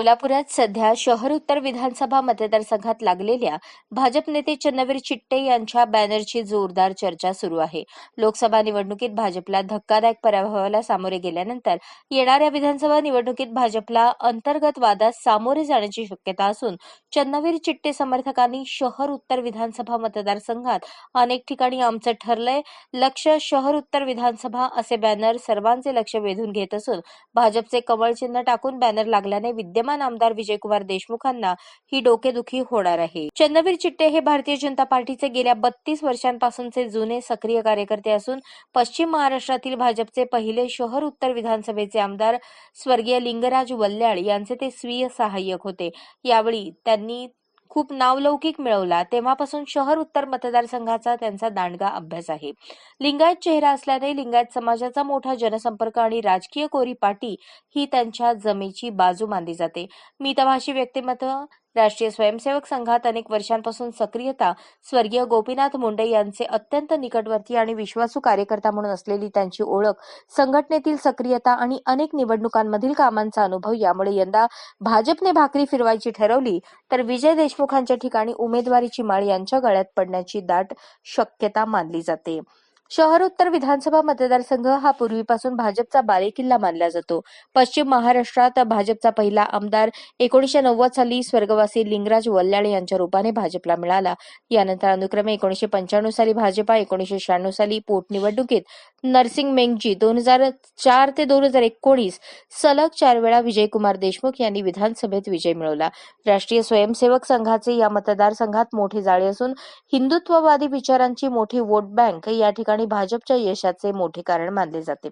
सोलापुरात सध्या शहर उत्तर विधानसभा मतदारसंघात लागलेल्या भाजप नेते चन्नवीर चिट्टे यांच्या बॅनरची जोरदार चर्चा सुरू आहे. लोकसभा निवडणुकीत भाजपला धक्कादायक पराभवाला सामोरे गेल्यानंतर येणाऱ्या विधानसभा निवडणुकीत भाजपला अंतर्गत वादात सामोरे जाण्याची शक्यता असून चन्नवीर चिट्टे समर्थकांनी शहर उत्तर विधानसभा मतदारसंघात अनेक ठिकाणी आमचं ठरलंय. लक्ष शहर उत्तर विधानसभा असे बॅनर सर्वांचे लक्ष वेधून घेत असून भाजपचे कमळ चिन्ह टाकून बॅनर लागल्याने विद्यमान आमदार विजयकुमार देशमुखांना ही डोकेदुखी होणार आहे. चंद्रवीर चिट्टे हे भारतीय जनता पार्टीचे गेल्या बत्तीस वर्षांपासूनचे जुने सक्रिय कार्यकर्ते असून पश्चिम महाराष्ट्रातील भाजपचे पहिले शहर उत्तर विधानसभेचे आमदार स्वर्गीय लिंगराज वल्ल्याळ यांचे ते स्वीय सहाय्यक होते. यावेळी त्यांनी खूप नावलौकिक मिळवला तेव्हापासून शहर उत्तर मतदारसंघाचा त्यांचा दांडगा अभ्यास आहे. लिंगायत चेहरा असल्याने लिंगायत समाजाचा मोठा जनसंपर्क आणि राजकीय कोरी पाटी ही त्यांच्या जमेची बाजू मानली जाते. मितभाषी व्यक्तिमत्व राष्ट्रीय स्वयंसेवक संघात अनेक वर्षांपासून सक्रियता स्वर्गीय गोपीनाथ मुंडे यांचे अत्यंत निकटवर्ती आणि विश्वासू कार्यकर्ता म्हणून असलेली त्यांची ओळख संघटनेतील सक्रियता आणि अनेक निवडणुकांमधील कामांचा अनुभव यामुळे यंदा भाजपने भाकरी फिरवायची ठरवली तर विजय देशमुखांच्या ठिकाणी उमेदवारीची माळ यांच्या गळ्यात पडण्याची दाट शक्यता मानली जाते. शहर उत्तर विधानसभा मतदारसंघ हा पूर्वीपासून भाजपचा बालेकिल्ला मानला जातो. पश्चिम महाराष्ट्रात भाजपचा पहिला आमदार एकोणीशे नव्वद साली स्वर्गवासी लिंगराज वल्ल्याळ यांच्या रूपाने भाजपला मिळाला. यानंतर अनुक्रमे एकोणीशे पंच्याण्णव साली भाजपा एकोणीशे शहाण्णव साली पोटनिवडणुकीत नरसिंग मेंगजी दोन हजार चार ते दोन हजार एकोणीस सलग चार वेळा विजयकुमार देशमुख यांनी विधानसभेत विजय मिळवला. राष्ट्रीय स्वयंसेवक संघाचे या मतदारसंघात मोठे जाळे असून हिंदुत्ववादी विचारांची मोठी वोट बँक या ठिकाणी भाजपच्या यशाचे मोठे कारण मानले जाते.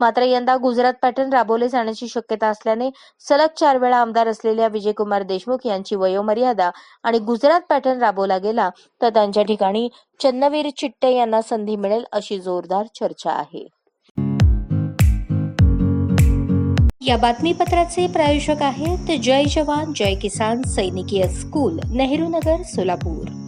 मात्र यंदा गुजरात पॅटर्न राबवले जाण्याची शक्यता असल्याने सलग चार वेळा आमदार असलेल्या विजयकुमार देशमुख यांची वयोमर्यादा आणि गुजरात पॅटर्न राबवला गेला तर त्यांच्या ठिकाणी चन्नवीर चिट्टे यांना संधी मिळेल अशी जोरदार चर्चा आहे. या बातमीपत्राचे प्रायोजक आहेत जय जवान जय किसान सैनिकीय स्कूल नेहरू नगर सोलापूर.